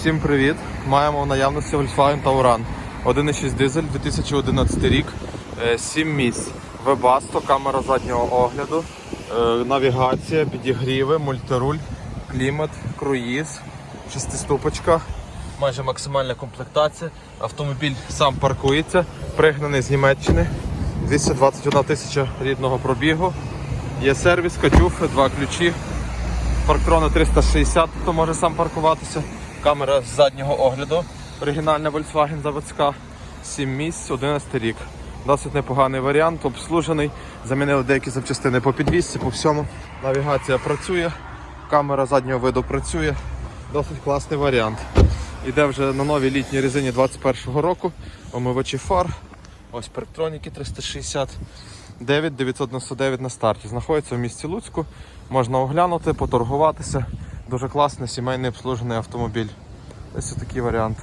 Всім привіт! Маємо в наявності Volkswagen Tauran 1.6 дизель 2011 рік, 7 місць. Webasto, камера заднього огляду, е, навігація, підігріви, мультируль, клімат, круїз, шестиступочка, майже максимальна комплектація. Автомобіль сам паркується, пригнаний з Німеччини, 221 тисяча рідного пробігу. Є сервіс, катюфи, два ключі. Парктрона 360, хто може сам паркуватися. Камера з заднього огляду. Оригінальна Volkswagen заводська. 7 місць, 11 рік. Досить непоганий варіант, обслужений. Замінили деякі запчастини по підвісці, по всьому. Навігація працює, камера заднього виду працює. Досить класний варіант. Іде вже на новій літній резині 21-го року. Омивачі фар. Ось парктроніки 360. 9999 на старті. Знаходиться в місті Луцьку. Можна оглянути, поторгуватися. Дуже класний сімейний обслужений автомобіль. Ось такий варіант.